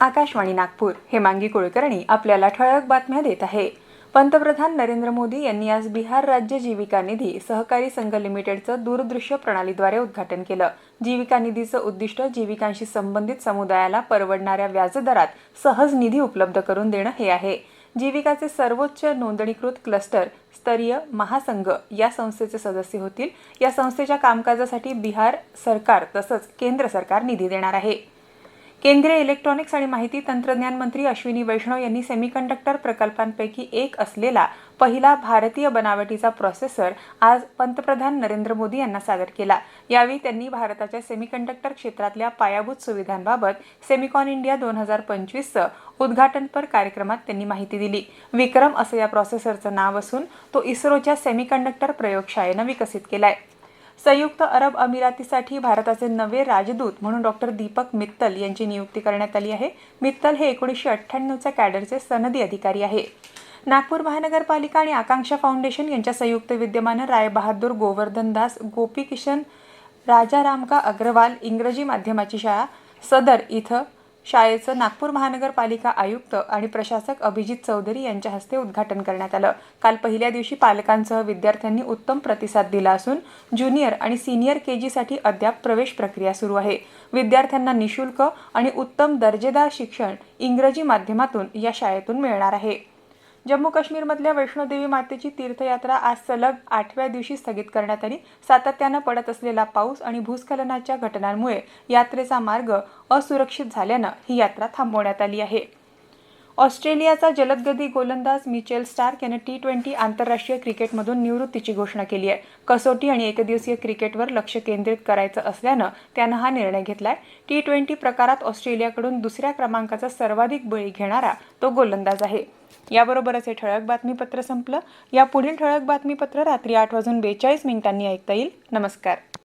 आकाशवाणी नागपूर. हेमांगी कुलकर्णी आपल्याला ठळक बातम्या देत आहे. पंतप्रधान नरेंद्र मोदी यांनी आज बिहार राज्य जीविका निधी सहकारी संघ लिमिटेडचं दूरदृश्य प्रणालीद्वारे उद्घाटन केलं. जीविका निधीचं उद्दिष्ट जीविकांशी संबंधित समुदायाला परवडणाऱ्या व्याजदरात सहज निधी उपलब्ध करून देणं हे आहे. जीविकाचे सर्वोच्च नोंदणीकृत क्लस्टर स्तरीय महासंघ या संस्थेचे सदस्य होतील. या संस्थेच्या कामकाजासाठी बिहार सरकार तसंच केंद्र सरकार निधी देणार आहे. केंद्रीय इलेक्ट्रॉनिक्स आणि माहिती तंत्रज्ञान मंत्री अश्विनी वैष्णव यांनी सेमीकंडक्टर प्रकल्पांपैकी एक असलेला पहिला भारतीय बनावटीचा प्रोसेसर आज पंतप्रधान नरेंद्र मोदी यांना सादर केला. यावेळी त्यांनी भारताच्या सेमीकंडक्टर क्षेत्रातल्या पायाभूत सुविधांबाबत सेमिकॉन इंडिया दोन हजार पंचवीसचं उद्घाटनपर कार्यक्रमात त्यांनी माहिती दिली. विक्रम असं या प्रोसेसरचं नाव असून तो इस्रोच्या सेमीकंडक्टर प्रयोगशाळेनं विकसित केलाय. संयुक्त अरब अमिरातीसाठी भारताचे नवे राजदूत म्हणून डॉक्टर दीपक मित्तल यांची नियुक्ती करण्यात आली आहे. मित्तल हे एकोणीसशे अठ्ठ्याण्णवच्या कॅडरचे सनदी अधिकारी आहे. नागपूर महानगरपालिका आणि आकांक्षा फाउंडेशन यांच्या संयुक्त विद्यमानं रायबहादूर गोवर्धन दास गोपी किशन राजारामका अग्रवाल इंग्रजी माध्यमाची शाळा सदर इथं शाळेचं नागपूर महानगरपालिका आयुक्त आणि प्रशासक अभिजित चौधरी यांच्या हस्ते उद्घाटन करण्यात आलं. काल पहिल्या दिवशी पालकांसह विद्यार्थ्यांनी उत्तम प्रतिसाद दिला असून ज्युनियर आणि सिनियर के जीसाठी अद्याप प्रवेश प्रक्रिया सुरू आहे. विद्यार्थ्यांना निशुल्क आणि उत्तम दर्जेदार शिक्षण इंग्रजी माध्यमातून या शाळेतून मिळणार आहे. जम्मू काश्मीरमधल्या वैष्णोदेवी मातेची तीर्थयात्रा आज सलग आठव्या दिवशी स्थगित करण्यात आली. सातत्यानं पडत असलेला पाऊस आणि भूस्खलनाच्या घटनांमुळे यात्रेचा मार्ग असुरक्षित झाल्यानं ही यात्रा थांबवण्यात आली आहे. ऑस्ट्रेलियाचा जलदगती गोलंदाज मिचेल स्टार्क यानं टी ट्वेंटी आंतरराष्ट्रीय क्रिकेटमधून निवृत्तीची घोषणा केली आहे कसोटी आणि एकदिवसीय क्रिकेटवर लक्ष केंद्रित करायचं असल्यानं त्यानं हा निर्णय घेतलाय. टी ट्वेंटी प्रकारात ऑस्ट्रेलियाकडून दुसऱ्या क्रमांकाचा सर्वाधिक बळी घेणारा तो गोलंदाज आहे. याबरोबरच हे ठळक बातमीपत्र संपलं. या पुढील ठळक बातमीपत्र रात्री आठ वाजून बेचाळीस मिनिटांनी ऐकता येईल. नमस्कार.